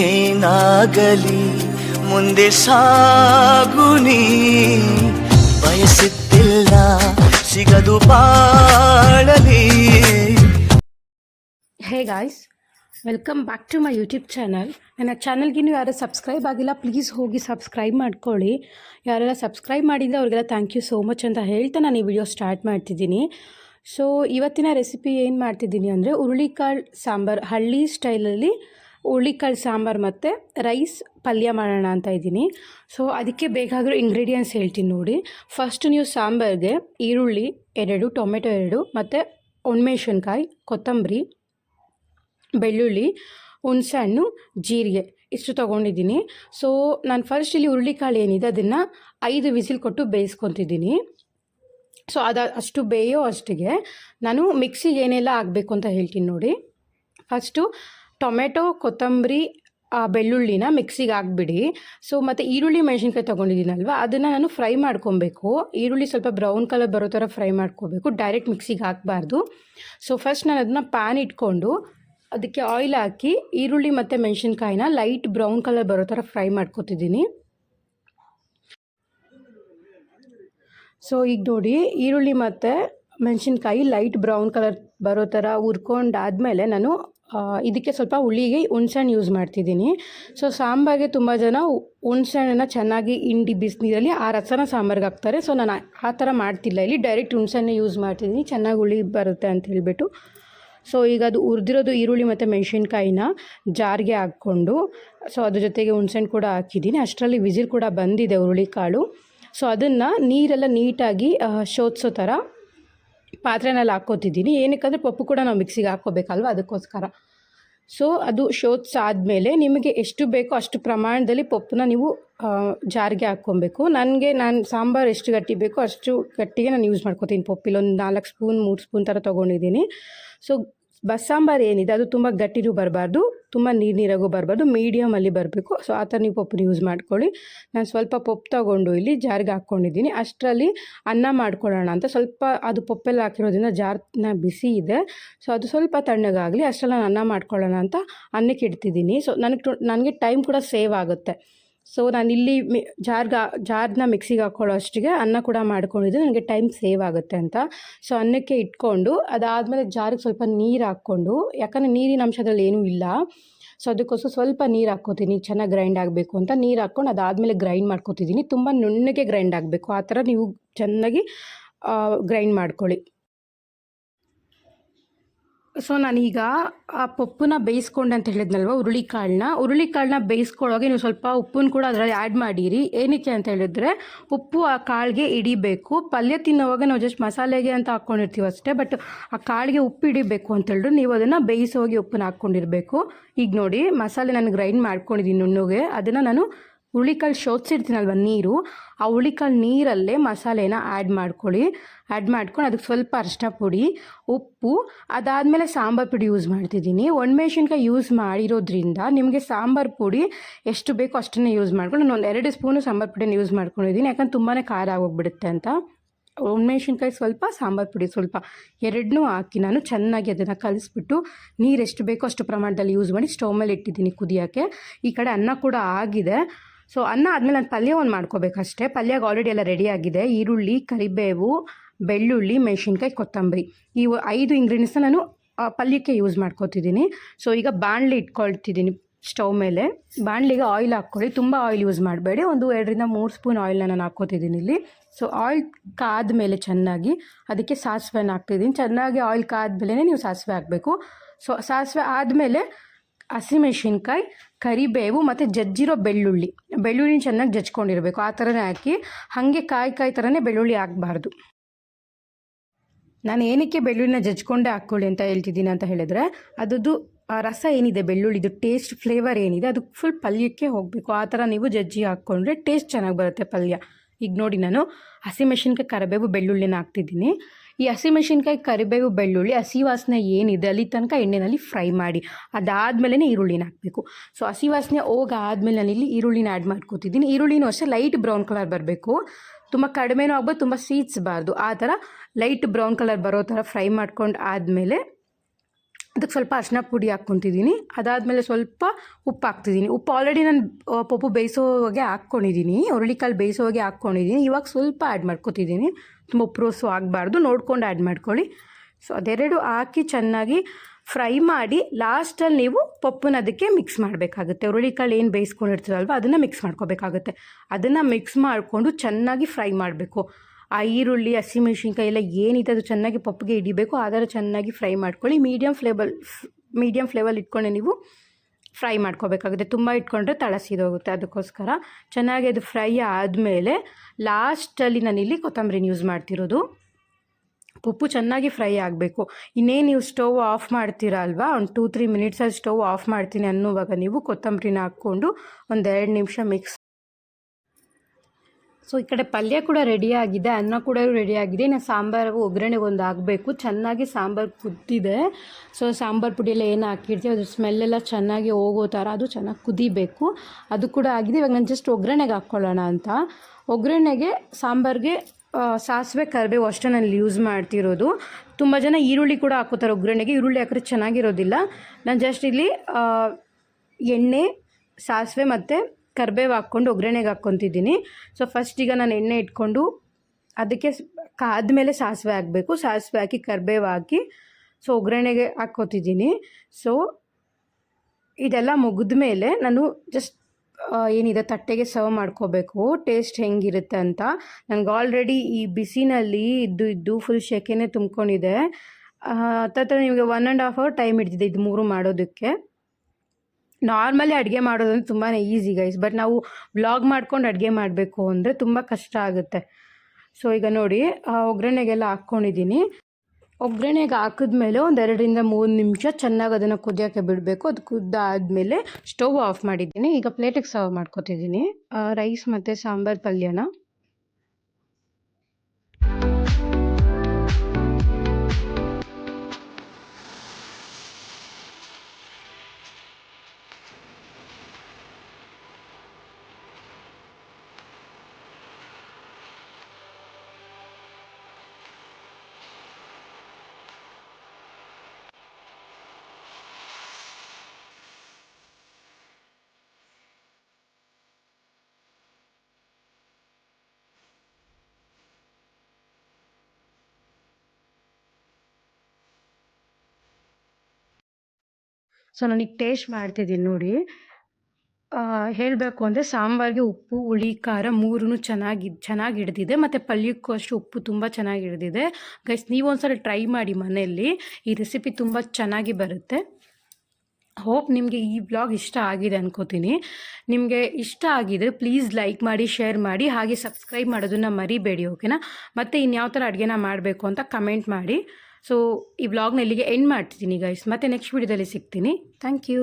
ಏನಾಗಲಿ? ಮುಂದೆ ಸಾಗುನಿ ಬಯಸುತ್ತಿಲ್ಲ ಸಿಗದು ಬಾಳಲಿ. Hey guys welcome back to my YouTube channel ನನ್ನ ಚಾನಲ್ಗೆ ನೀವು ಯಾರು ಸಬ್ಸ್ಕ್ರೈಬ್ ಆಗಿಲ್ಲ ಪ್ಲೀಸ್ ಹೋಗಿ ಸಬ್ಸ್ಕ್ರೈಬ್ ಮಾಡ್ಕೊಳ್ಳಿ. ಯಾರೆಲ್ಲ ಸಬ್ಸ್ಕ್ರೈಬ್ ಮಾಡಿದ್ದೆ ಅವ್ರಿಗೆಲ್ಲ ಥ್ಯಾಂಕ್ ಯು ಸೋ ಮಚ್ ಅಂತ ಹೇಳ್ತಾ ನಾನು ಈ ವಿಡಿಯೋ ಸ್ಟಾರ್ಟ್ ಮಾಡ್ತಿದ್ದೀನಿ. ಸೊ ಇವತ್ತಿನ ರೆಸಿಪಿ ಏನು ಮಾಡ್ತಿದ್ದೀನಿ ಅಂದರೆ, ಹುರುಳಿಕಾಳು ಸಾಂಬಾರು ಹಳ್ಳಿ ಸ್ಟೈಲಲ್ಲಿ ಹುರುಳಿಕಾಳು ಸಾಂಬಾರು ಮತ್ತು ರೈಸ್ ಪಲ್ಯ ಮಾಡೋಣ ಅಂತ ಇದ್ದೀನಿ. ಸೊ ಅದಕ್ಕೆ ಬೇಕಾಗಿರೋ ಇಂಗ್ರೀಡಿಯೆಂಟ್ಸ್ ಹೇಳ್ತೀನಿ ನೋಡಿ. ಫಸ್ಟ್ ನೀವು ಸಾಂಬಾರಿಗೆ ಈರುಳ್ಳಿ ಎರಡು, ಟೊಮೆಟೊ ಎರಡು ಮತ್ತು ಒಣಮೆಣ್ಸಿನ್ಕಾಯಿ, ಕೊತ್ತಂಬರಿ, ಬೆಳ್ಳುಳ್ಳಿ, ಹುಣಸೆಹಣ್ಣು, ಜೀರಿಗೆ ಇಷ್ಟು ತೊಗೊಂಡಿದ್ದೀನಿ. ಸೊ ನಾನು ಫಸ್ಟ್ ಇಲ್ಲಿ ಹುರುಳಿಕಾಳು ಏನಿದೆ ಅದನ್ನು ಐದು ವಿಸಿಲ್ ಕೊಟ್ಟು ಬೇಯಿಸ್ಕೊತಿದ್ದೀನಿ. ಸೊ ಅದು ಅಷ್ಟು ಬೇಯೋ ಅಷ್ಟಿಗೆ ನಾನು ಮಿಕ್ಸಿಗೆ ಏನೆಲ್ಲ ಆಗಬೇಕು ಅಂತ ಹೇಳ್ತೀನಿ ನೋಡಿ. ಫಸ್ಟು ಟೊಮೆಟೊ, ಕೊತ್ತಂಬರಿ ಬೆಳ್ಳುಳ್ಳಿನ ಮಿಕ್ಸಿಗೆ ಹಾಕ್ಬಿಡಿ. ಸೊ ಮತ್ತು ಈರುಳ್ಳಿ ಮೆಣಸಿನ್ಕಾಯಿ ತೊಗೊಂಡಿದ್ದೀನಲ್ವ? ಅದನ್ನು ನಾನು ಫ್ರೈ ಮಾಡ್ಕೊಬೇಕು. ಈರುಳ್ಳಿ ಸ್ವಲ್ಪ ಬ್ರೌನ್ ಕಲರ್ ಬರೋ ಥರ ಫ್ರೈ ಮಾಡ್ಕೋಬೇಕು. ಡೈರೆಕ್ಟ್ ಮಿಕ್ಸಿಗೆ ಹಾಕಬಾರ್ದು. ಸೊ ಫಸ್ಟ್ ನಾನು ಅದನ್ನ ಪ್ಯಾನ್ ಇಟ್ಕೊಂಡು ಅದಕ್ಕೆ ಆಯಿಲ್ ಹಾಕಿ ಈರುಳ್ಳಿ ಮತ್ತು ಮೆಣಸಿನ್ಕಾಯಿನ ಲೈಟ್ ಬ್ರೌನ್ ಕಲರ್ ಬರೋ ಥರ ಫ್ರೈ ಮಾಡ್ಕೊತಿದ್ದೀನಿ. ಸೊ ಈಗ ನೋಡಿ ಈರುಳ್ಳಿ ಮತ್ತು ಮೆಣಸಿನ್ಕಾಯಿ ಲೈಟ್ ಬ್ರೌನ್ ಕಲರ್ ಬರೋ ಥರ ಹುರ್ಕೊಂಡಾದ್ಮೇಲೆ ನಾನು ಇದಕ್ಕೆ ಸ್ವಲ್ಪ ಹುಳಿಗೆ ಹುಣ್ಸೆಹಣ್ಣು ಯೂಸ್ ಮಾಡ್ತಿದ್ದೀನಿ. ಸೊ ಸಾಂಬಾರಿಗೆ ತುಂಬ ಜನ ಹುಣ್ಸೆಹಣ್ಣನ್ನ ಚೆನ್ನಾಗಿ ಹಿಂಡಿ ಬಿಸಿನೀರಲ್ಲಿ ಆ ರಸನ ಸಾಂಬಾರ್ಗೆ ಹಾಕ್ತಾರೆ. ಸೊ ನಾನು ಆ- ಥರ ಮಾಡ್ತಿಲ್ಲ. ಇಲ್ಲಿ ಡೈರೆಕ್ಟ್ ಹುಣ್ಸೆಹಣ್ಣು ಯೂಸ್ ಮಾಡ್ತಿದ್ದೀನಿ. ಚೆನ್ನಾಗಿ ಹುಳಿ ಬರುತ್ತೆ ಅಂತ ಹೇಳಿಬಿಟ್ಟು. ಸೊ ಈಗ ಅದು ಹುರಿದಿರೋದು ಈರುಳ್ಳಿ ಮತ್ತು ಮೆಣಸಿನ್ಕಾಯಿನ ಜಾರಿಗೆ ಹಾಕ್ಕೊಂಡು ಸೊ ಅದ್ರ ಜೊತೆಗೆ ಹುಣ್ಸೆಹಣ್ಣು ಕೂಡ ಹಾಕಿದ್ದೀನಿ. ಅಷ್ಟರಲ್ಲಿ ವಿಸಿಲ್ ಕೂಡ ಬಂದಿದೆ ಹುರುಳಿಕಾಳು. ಸೊ ಅದನ್ನು ನೀರೆಲ್ಲ ನೀಟಾಗಿ ಶೋಧಿಸೋ ಥರ ಪಾತ್ರೆನಲ್ಲಿ ಹಾಕ್ಕೋತಿದ್ದೀನಿ. ಏನಕ್ಕಂದರೆ ಪಪ್ಪು ಕೂಡ ನಾವು ಮಿಕ್ಸಿಗೆ ಹಾಕ್ಕೋಬೇಕಲ್ವ? ಅದಕ್ಕೋಸ್ಕರ. ಸೊ ಅದು ಶೋಧಿಸಾದ್ಮೇಲೆ ನಿಮಗೆ ಎಷ್ಟು ಬೇಕೋ ಅಷ್ಟು ಪ್ರಮಾಣದಲ್ಲಿ ಪಪ್ಪನ್ನ ನೀವು ಜಾರಿಗೆ ಹಾಕ್ಕೊಬೇಕು. ನನಗೆ ನಾನು ಸಾಂಬಾರು ಎಷ್ಟು ಗಟ್ಟಿ ಬೇಕೋ ಅಷ್ಟು ಗಟ್ಟಿಗೆ ನಾನು ಯೂಸ್ ಮಾಡ್ಕೊತೀನಿ ಒಂದು ನಾಲ್ಕು ಸ್ಪೂನ್ ಮೂರು ಸ್ಪೂನ್ ಥರ ತೊಗೊಂಡಿದ್ದೀನಿ. ಸೊ ಬಸ್ಸಾಂಬಾರು ಏನಿದೆ, ಅದು ತುಂಬ ಗಟ್ಟಿನೂ ಬರಬಾರ್ದು, ತುಂಬ ನೀರು ನೀರಾಗೂ ಬರಬಾರ್ದು ಮೀಡಿಯಮಲ್ಲಿ ಬರಬೇಕು. ಸೊ ಆ ಥರ ನೀವು ಪಪ್ಪು ಯೂಸ್ ಮಾಡ್ಕೊಳ್ಳಿ. ನಾನು ಸ್ವಲ್ಪ ಪಪ್ಪು ತಗೊಂಡು ಇಲ್ಲಿ ಜಾರಿಗೆ ಹಾಕ್ಕೊಂಡಿದ್ದೀನಿ. ಅಷ್ಟರಲ್ಲಿ ಅನ್ನ ಮಾಡ್ಕೊಳ್ಳೋಣ ಅಂತ. ಸ್ವಲ್ಪ ಅದು ಪಪ್ಪೆಲ್ಲ ಹಾಕಿರೋದ್ರಿಂದ ಜಾರ್ನ ಬಿಸಿ ಇದೆ. ಸೊ ಅದು ಸ್ವಲ್ಪ ತಣ್ಣಗಾಗಲಿ, ಅಷ್ಟರಲ್ಲಿ ನಾನು ಅನ್ನ ಮಾಡ್ಕೊಳ್ಳೋಣ ಅಂತ ಅನ್ನಕ್ಕೆ ಇಡ್ತಿದ್ದೀನಿ. ಸೊ ನನಗೆ ನನಗೆ ಟೈಮ್ ಕೂಡ ಸೇವ್ ಆಗುತ್ತೆ. ಸೊ ನಾನು ಇಲ್ಲಿ ಮಿ ಜಾರ್ಗ ಜಾರ್ನ ಮಿಕ್ಸಿಗೆ ಹಾಕ್ಕೊಳ್ಳೋ ಅಷ್ಟಿಗೆ ಅನ್ನ ಕೂಡ ಮಾಡ್ಕೊಂಡಿದ್ದು. ನನಗೆ ಟೈಮ್ ಸೇವ್ ಆಗುತ್ತೆ ಅಂತ. ಸೊ ಅನ್ನಕ್ಕೆ ಇಟ್ಕೊಂಡು ಅದಾದಮೇಲೆ ಜಾರಿಗೆ ಸ್ವಲ್ಪ ನೀರು ಹಾಕ್ಕೊಂಡು, ಯಾಕಂದರೆ ನೀರಿನ ಅಂಶದಲ್ಲಿ ಏನೂ ಇಲ್ಲ. ಸೊ ಅದಕ್ಕೋಸ್ಕರ ಸ್ವಲ್ಪ ನೀರು ಹಾಕ್ಕೋತೀನಿ. ಚೆನ್ನಾಗಿ ಗ್ರೈಂಡ್ ಆಗಬೇಕು ಅಂತ ನೀರು ಹಾಕ್ಕೊಂಡು ಅದಾದಮೇಲೆ ಗ್ರೈಂಡ್ ಮಾಡ್ಕೋತಿದ್ದೀನಿ ತುಂಬ ನುಣ್ಣಗೆ ಗ್ರೈಂಡ್ ಆಗಬೇಕು. ಆ ಥರ ನೀವು ಚೆನ್ನಾಗಿ ಗ್ರೈಂಡ್ ಮಾಡ್ಕೊಳ್ಳಿ. ಸೊ ನಾನೀಗ ಆ ಪಪ್ಪನ್ನ ಬೇಯಿಸ್ಕೊಂಡೆ ಅಂತ ಹೇಳಿದ್ನಲ್ವ ಹುರುಳಿ ಕಾಳನ್ನ ಬೇಯಿಸ್ಕೊಳ್ಳೋಗೆ ನೀವು ಸ್ವಲ್ಪ ಉಪ್ಪನ್ನು ಕೂಡ ಅದರಲ್ಲಿ ಆ್ಯಡ್ ಮಾಡಿರಿ. ಏನಕ್ಕೆ ಅಂತ ಹೇಳಿದ್ರೆ, ಉಪ್ಪು ಆ ಕಾಳಿಗೆ ಹಿಡಿಬೇಕು. ಪಲ್ಯ ತಿನ್ನೋವಾಗ ನಾವು ಜಸ್ಟ್ ಮಸಾಲೆಗೆ ಅಂತ ಹಾಕ್ಕೊಂಡಿರ್ತೀವಿ ಅಷ್ಟೇ ಬಟ್ ಆ ಕಾಳಿಗೆ ಉಪ್ಪು ಹಿಡಿಬೇಕು ಅಂತ ಹೇಳಿದ್ರೆ ನೀವು ಅದನ್ನು ಬೇಯಿಸೋಗಿ ಉಪ್ಪನ್ನು ಹಾಕ್ಕೊಂಡಿರಬೇಕು ಈಗ ನೋಡಿ, ಮಸಾಲೆ ನಾನು ಗ್ರೈಂಡ್ ಮಾಡ್ಕೊಂಡಿದ್ದೀನಿ ನುಣ್ಣಗೆ. ಅದನ್ನು ನಾನು ಹುಳಿಕಾಳು ಶೋಧಿಸಿರ್ತೀನಲ್ವ ನೀರು? ಆ ಹುಳಿಕಾಳು ನೀರಲ್ಲೇ ಮಸಾಲೆನ ಆ್ಯಡ್ ಮಾಡ್ಕೊಳ್ಳಿ. ಆ್ಯಡ್ ಮಾಡ್ಕೊಂಡು ಅದಕ್ಕೆ ಸ್ವಲ್ಪ ಅರಿಶಿನ ಪುಡಿ, ಉಪ್ಪು, ಅದಾದಮೇಲೆ ಸಾಂಬಾರು ಪುಡಿ ಯೂಸ್ ಮಾಡ್ತಿದ್ದೀನಿ. ಒಣಮೆಣ್ಸಿನ್ಕಾಯಿ ಯೂಸ್ ಮಾಡಿರೋದ್ರಿಂದ ನಿಮಗೆ ಸಾಂಬಾರು ಪುಡಿ ಎಷ್ಟು ಬೇಕೋ ಅಷ್ಟನ್ನೇ ಯೂಸ್ ಮಾಡ್ಕೊಂಡು ನಾನು ಒಂದು ಎರಡು ಸ್ಪೂನು ಸಾಂಬಾರು ಪುಡಿನ ಯೂಸ್ ಮಾಡ್ಕೊಂಡಿದ್ದೀನಿ. ಯಾಕಂದ್ರೆ ತುಂಬಾ ಖಾರ ಆಗೋಗ್ಬಿಡುತ್ತೆ ಅಂತ. ಒಣಮೆಣ್ಸಿನ್ಕಾಯಿ ಸ್ವಲ್ಪ, ಸಾಂಬಾರು ಪುಡಿ ಸ್ವಲ್ಪ ಎರಡನ್ನೂ ಹಾಕಿ ನಾನು ಚೆನ್ನಾಗಿ ಅದನ್ನು ಕಲಿಸ್ಬಿಟ್ಟು ನೀರು ಎಷ್ಟು ಬೇಕೋ ಅಷ್ಟು ಪ್ರಮಾಣದಲ್ಲಿ ಯೂಸ್ ಮಾಡಿ ಸ್ಟವ್ ಮೇಲೆ ಇಟ್ಟಿದ್ದೀನಿ ಕುದಿಯೋಕ್ಕೆ. ಈ ಕಡೆ ಅನ್ನ ಕೂಡ ಆಗಿದೆ. ಸೊ ಅನ್ನ ಆದಮೇಲೆ ನಾನು ಪಲ್ಯ ಒಂದು ಮಾಡ್ಕೋಬೇಕಷ್ಟೇ. ಪಲ್ಯಗೆ ಆಲ್ರೆಡಿ ಎಲ್ಲ ರೆಡಿ ಆಗಿದೆ. ಈರುಳ್ಳಿ, ಕರಿಬೇವು, ಬೆಳ್ಳುಳ್ಳಿ, ಮೆಣಸಿನ್ಕಾಯಿ, ಕೊತ್ತಂಬರಿ. ಈ ಐದು ಇಂಗ್ರೀಡಿಯೆಂಟ್ಸ್ನ ನಾನು ಪಲ್ಯಕ್ಕೆ ಯೂಸ್ ಮಾಡ್ಕೋತಿದ್ದೀನಿ. ಸೊ ಈಗ ಬಾಣಲಿ ಇಟ್ಕೊಳ್ತಿದ್ದೀನಿ ಸ್ಟವ್ ಮೇಲೆ. ಬಾಣಲಿಗೆ ಆಯಿಲ್ ಹಾಕ್ಕೊಳ್ಳಿ. ತುಂಬ ಆಯಿಲ್ ಯೂಸ್ ಮಾಡಬೇಡಿ. ಒಂದು ಎರಡರಿಂದ ಮೂರು ಸ್ಪೂನ್ ಆಯಿಲ್ನ ನಾನು ಹಾಕ್ಕೋತಿದ್ದೀನಿ ಇಲ್ಲಿ. ಸೊ ಆಯಿಲ್ ಕಾದ ಮೇಲೆ ಚೆನ್ನಾಗಿ ಅದಕ್ಕೆ ಸಾಸಿವೆನ ಹಾಕ್ತಿದ್ದೀನಿ. ಚೆನ್ನಾಗಿ ಆಯಿಲ್ ಕಾದ ಮೇಲೆ ನೀವು ಸಾಸಿವೆ ಹಾಕಬೇಕು. ಸೊ ಸಾಸಿವೆ ಆದಮೇಲೆ ಹಸಿಮೆಣಸಿನ್ಕಾಯಿ ಕರಿಬೇವು ಮತ್ತು ಜಜ್ಜಿರೋ ಬೆಳ್ಳುಳ್ಳಿ. ಬೆಳ್ಳುಳ್ಳಿ ಚೆನ್ನಾಗಿ ಜಜ್ಕೊಂಡಿರಬೇಕು. ಆ ಥರನೇ ಹಾಕಿ ಹಾಗೆ ಕಾಯಿ ಕಾಯಿ ಥರನೇ ಬೆಳ್ಳುಳ್ಳಿ ಹಾಕ್ಬಾರ್ದು. ನಾನು ಏನಕ್ಕೆ ಬೆಳ್ಳುಳ್ಳಿನ ಜಜ್ಕೊಂಡೆ ಹಾಕ್ಕೊಳ್ಳಿ ಅಂತ ಹೇಳ್ತಿದ್ದೀನಿ ಅಂತ ಹೇಳಿದ್ರೆ ಅದರದ್ದು ಆ ರಸ ಏನಿದೆ ಬೆಳ್ಳುಳ್ಳಿದು, ಟೇಸ್ಟ್ ಫ್ಲೇವರ್ ಏನಿದೆ, ಅದು ಫುಲ್ ಪಲ್ಯಕ್ಕೆ ಹೋಗಬೇಕು. ಆ ಥರ ನೀವು ಜಜ್ಜಿ ಹಾಕ್ಕೊಂಡ್ರೆ ಟೇಸ್ಟ್ ಚೆನ್ನಾಗಿ ಬರುತ್ತೆ ಪಲ್ಯ. ಈಗ ನೋಡಿ ನಾನು ಹಸಿಮೆಣ್ಸಿನ್ಕಾಯಿ ಕರಿಬೇವು, ಬೆಳ್ಳುಳ್ಳಿನ ಹಾಕ್ತಿದ್ದೀನಿ. ಈ ಹಸಿಮೆಣಸಿನ್ಕಾಯಿ ಕರಿಬೇವು ಬೆಳ್ಳುಳ್ಳಿ ಹಸಿ ವಾಸನೆ ಏನಿದೆ ಅಲ್ಲಿ ತನಕ ಎಣ್ಣೆನಲ್ಲಿ ಫ್ರೈ ಮಾಡಿ ಅದಾದಮೇಲೆ ಈರುಳ್ಳಿನ ಹಾಕಬೇಕು. ಸೊ ಹಸಿ ವಾಸನೆ ಹೋಗಾದ್ಮೇಲೆ ನಾನು ಇಲ್ಲಿ ಈರುಳ್ಳಿನ ಆ್ಯಡ್ ಮಾಡ್ಕೊತಿದ್ದೀನಿ. ಈರುಳ್ಳಿನೂ ಅಷ್ಟೇ ಲೈಟ್ ಬ್ರೌನ್ ಕಲರ್ ಬರಬೇಕು. ತುಂಬ ಕಡಿಮೆನೂ ಆಗ್ಬೋದು, ತುಂಬ ಸೀಟ್ಸ್ಬಾರ್ದು ಆ ಥರ ಲೈಟ್ ಬ್ರೌನ್ ಕಲರ್ ಬರೋ ಥರ ಫ್ರೈ ಮಾಡ್ಕೊಂಡು ಆದಮೇಲೆ ಅದಕ್ಕೆ ಸ್ವಲ್ಪ ಅರ್ಶಿನ ಪುಡಿ ಹಾಕ್ಕೊತಿದ್ದೀನಿ. ಅದಾದಮೇಲೆ ಸ್ವಲ್ಪ ಉಪ್ಪು ಹಾಕ್ತಿದ್ದೀನಿ. ಉಪ್ಪು ಆಲ್ರೆಡಿ ನಾನು ಪಪ್ಪು ಬೇಯಿಸೋವಾಗೆ ಹಾಕ್ಕೊಂಡಿದ್ದೀನಿ. ಹುರುಳಿಕಾಳು ಬೇಯಿಸೋವಾಗೆ ಹಾಕ್ಕೊಂಡಿದ್ದೀನಿ. ಇವಾಗ ಸ್ವಲ್ಪ ಆ್ಯಡ್ ಮಾಡ್ಕೊತಿದ್ದೀನಿ. ತುಂಬ ಉಪ್ರೋಸು ಆಗಬಾರ್ದು, ನೋಡ್ಕೊಂಡು ಆ್ಯಡ್ ಮಾಡ್ಕೊಳ್ಳಿ. ಸೊ ಅದೆರಡು ಹಾಕಿ ಚೆನ್ನಾಗಿ ಫ್ರೈ ಮಾಡಿ ಲಾಸ್ಟಲ್ಲಿ ನೀವು ಪಪ್ಪನ ಅದಕ್ಕೆ ಮಿಕ್ಸ್ ಮಾಡಬೇಕಾಗುತ್ತೆ. ಹುರುಳಿಕಾಳು ಏನು ಬೇಯಿಸ್ಕೊಂಡಿರ್ತೀರಲ್ವ, ಅದನ್ನು ಮಿಕ್ಸ್ ಮಾಡ್ಕೋಬೇಕಾಗುತ್ತೆ. ಅದನ್ನು ಮಿಕ್ಸ್ ಮಾಡಿಕೊಂಡು ಚೆನ್ನಾಗಿ ಫ್ರೈ ಮಾಡಬೇಕು. ಆ ಈರುಳ್ಳಿ, ಹಸಿಮೆಣ್ಸಿನ್ಕಾಯಿ ಎಲ್ಲ ಏನಿದೆ ಅದು ಚೆನ್ನಾಗಿ ಪಪ್ಪಿಗೆ ಹಿಡಿಬೇಕು, ಆ ಥರ ಚೆನ್ನಾಗಿ ಫ್ರೈ ಮಾಡ್ಕೊಳ್ಳಿ. ಮೀಡಿಯಮ್ ಫ್ಲೇಬಲ್ ಮೀಡಿಯಮ್ ಫ್ಲೇವಲ್ ಇಟ್ಕೊಂಡು ನೀವು. ಫ್ರೈ ಮಾಡ್ಕೋಬೇಕಾಗುತ್ತೆ. ತುಂಬ ಇಟ್ಕೊಂಡ್ರೆ ತಳಸಿದೋಗುತ್ತೆ. ಅದಕ್ಕೋಸ್ಕರ ಚೆನ್ನಾಗಿ ಅದು ಫ್ರೈ ಆದಮೇಲೆ ಲಾಸ್ಟಲ್ಲಿ ನಾನಿಲ್ಲಿ ಕೊತ್ತಂಬರಿನ ಯೂಸ್ ಮಾಡ್ತಿರೋದು. ಪಪ್ಪು ಚೆನ್ನಾಗಿ ಫ್ರೈ ಆಗಬೇಕು. ಇನ್ನೇನು ನೀವು ಸ್ಟವ್ ಆಫ್ ಮಾಡ್ತೀರಾ ಅಲ್ವಾ? ಒಂದು ಟೂ, ತ್ರೀ ಮಿನಿಟ್ಸಲ್ಲಿ ಸ್ಟವ್ ಆಫ್ ಮಾಡ್ತೀನಿ ಅನ್ನುವಾಗ ನೀವು ಕೊತ್ತಂಬರಿನ ಹಾಕ್ಕೊಂಡು ಒಂದೆರಡು ನಿಮಿಷ ಮಿಕ್ಸ್ ಸೊ, ಈ ಕಡೆ ಪಲ್ಯ ಕೂಡ ರೆಡಿ ಆಗಿದೆ, ಅನ್ನ ಕೂಡ ರೆಡಿ ಆಗಿದೆ. ಇನ್ನು ಸಾಂಬಾರು ಒಗ್ಗರಣೆಗೊಂದು ಆಗಬೇಕು. ಚೆನ್ನಾಗಿ ಸಾಂಬಾರು ಕುದ್ದಿದೆ. ಸೊ, ಸಾಂಬಾರು ಪುಡಿ ಎಲ್ಲ ಏನು ಹಾಕಿರ್ತೀವಿ, ಅದು ಸ್ಮೆಲ್ಲೆಲ್ಲ ಚೆನ್ನಾಗಿ ಹೋಗೋ ಥರ ಅದು ಚೆನ್ನಾಗಿ ಕುದಿಬೇಕು. ಅದು ಕೂಡ ಆಗಿದೆ. ಇವಾಗ ನಾನು ಜಸ್ಟ್ ಒಗ್ಗರಣೆಗೆ ಹಾಕ್ಕೊಳ್ಳೋಣ ಅಂತ. ಒಗ್ಗರಣೆಗೆ, ಸಾಂಬಾರಿಗೆ ಸಾಸಿವೆ, ಕರಿಬೇವು ಅಷ್ಟೇ ನಾನು ಯೂಸ್ ಮಾಡ್ತಿರೋದು. ತುಂಬ ಜನ ಈರುಳ್ಳಿ ಕೂಡ ಹಾಕೋತಾರೆ ಒಗ್ಗರಣೆಗೆ. ಈರುಳ್ಳಿ ಹಾಕಿದ್ರೆ ಚೆನ್ನಾಗಿರೋದಿಲ್ಲ. ನಾನು ಜಸ್ಟ್ ಇಲ್ಲಿ ಎಣ್ಣೆ, ಸಾಸಿವೆ ಮತ್ತು ಕರಿಬೇವು ಹಾಕ್ಕೊಂಡು ಒಗ್ಗರಣೆಗೆ ಹಾಕ್ಕೊತಿದ್ದೀನಿ. ಸೊ ಫಸ್ಟ್ ಈಗ ನಾನು ಎಣ್ಣೆ ಇಟ್ಕೊಂಡು ಅದಕ್ಕೆ ಕಾದ್ಮೇಲೆ ಸಾಸಿವೆ ಹಾಕಬೇಕು. ಸಾಸಿವೆ ಹಾಕಿ, ಕರ್ಬೇವು ಹಾಕಿ ಸೊ ಒಗ್ಗರಣೆಗೆ ಹಾಕ್ಕೊತಿದ್ದೀನಿ. ಸೊ ಇದೆಲ್ಲ ಮುಗಿದ ಮೇಲೆ ನಾನು ಜಸ್ಟ್ ಏನಿದೆ ತಟ್ಟೆಗೆ ಸರ್ವ್ ಮಾಡ್ಕೋಬೇಕು. ಟೇಸ್ಟ್ ಹೆಂಗಿರುತ್ತೆ ಅಂತ. ನನಗೆ ಆಲ್ರೆಡಿ ಈ ಬಿಸಿನಲ್ಲಿ ಇದ್ದು ಇದ್ದು ಫುಲ್ ಶೆಕೆನೇ ತುಂಬ್ಕೊಂಡಿದೆ. ಹತ್ತತ್ರ ನಿಮಗೆ one and half hour time ಹಿಡ್ದಿದೆ ಇದು ಮೂರು ಮಾಡೋದಕ್ಕೆ. ನಾರ್ಮಲಿ ಅಡುಗೆ ಮಾಡೋದಂದ್ರೆ ತುಂಬಾ ಈಸಿ ಗೈಸ್, ಬಟ್ ನಾವು ಬ್ಲಾಗ್ ಮಾಡ್ಕೊಂಡು ಅಡುಗೆ ಮಾಡಬೇಕು ಅಂದರೆ ತುಂಬ ಕಷ್ಟ ಆಗುತ್ತೆ. ಸೊ ಈಗ ನೋಡಿ ಒಗ್ಗರಣೆಗೆಲ್ಲ ಹಾಕ್ಕೊಂಡಿದ್ದೀನಿ ಒಗ್ಗರಣೆಗೆ ಹಾಕಿದ್ಮೇಲೆ ಒಂದು ಎರಡರಿಂದ ಮೂರು ನಿಮಿಷ ಚೆನ್ನಾಗಿ ಅದನ್ನು ಕುದಿಯೋಕ್ಕೆ ಬಿಡಬೇಕು. ಅದು ಕುದ್ದಾದಮೇಲೆ ಸ್ಟವ್ ಆಫ್ ಮಾಡಿದ್ದೀನಿ. ಈಗ ಪ್ಲೇಟಿಗೆ ಸರ್ವ್ ಮಾಡ್ಕೊತಿದ್ದೀನಿ. ರೈಸ್ ಮತ್ತು ಸಾಂಬಾರು ಪಲ್ಯನ. ಸೊ ನನಗೆ ಟೇಸ್ಟ್ ಮಾಡ್ತಿದ್ದೀನಿ ನೋಡಿ. ಹೇಳಬೇಕು ಅಂದರೆ ಸಾಂಬಾರಿಗೆ ಉಪ್ಪು, ಹುಳಿ, ಖಾರ ಮೂರೂ ಚೆನ್ನಾಗಿ ಚೆನ್ನಾಗಿ ಹಿಡ್ದಿದೆ. ಮತ್ತು ಪಲ್ಯಕ್ಕೂ ಅಷ್ಟು ಉಪ್ಪು ತುಂಬ ಚೆನ್ನಾಗಿ ಹಿಡ್ದಿದೆ. ಗೈಸ್ ನೀವು ಒಂದ್ಸಲ ಟ್ರೈ ಮಾಡಿ ಮನೆಯಲ್ಲಿ. ಈ ರೆಸಿಪಿ ತುಂಬ ಚೆನ್ನಾಗಿ ಬರುತ್ತೆ. ಹೋಪ್ ನಿಮಗೆ ಈ ಬ್ಲಾಗ್ ಇಷ್ಟ ಆಗಿದೆ ಅನ್ಕೋತೀನಿ. ನಿಮಗೆ ಇಷ್ಟ ಆಗಿದೆ ಪ್ಲೀಸ್ ಲೈಕ್ ಮಾಡಿ ಶೇರ್ ಮಾಡಿ, ಹಾಗೆ ಸಬ್ಸ್ಕ್ರೈಬ್ ಮಾಡೋದನ್ನು ಮರಿಬೇಡಿ ಓಕೆನಾ ಮತ್ತು ಇನ್ಯಾವ ಥರ ಅಡುಗೆನ ಮಾಡಬೇಕು ಅಂತ ಕಮೆಂಟ್ ಮಾಡಿ. ಸೊ ಈ ವ್ಲಾಗ್ನ ಇಲ್ಲಿಗೆ ಎಂಡ್ ಮಾಡ್ತಿದ್ದೀನಿ ಗೈಸ್ ಮತ್ತೆ ನೆಕ್ಸ್ಟ್ ವಿಡಿಯೋದಲ್ಲಿ ಸಿಗ್ತೀನಿ. Thank you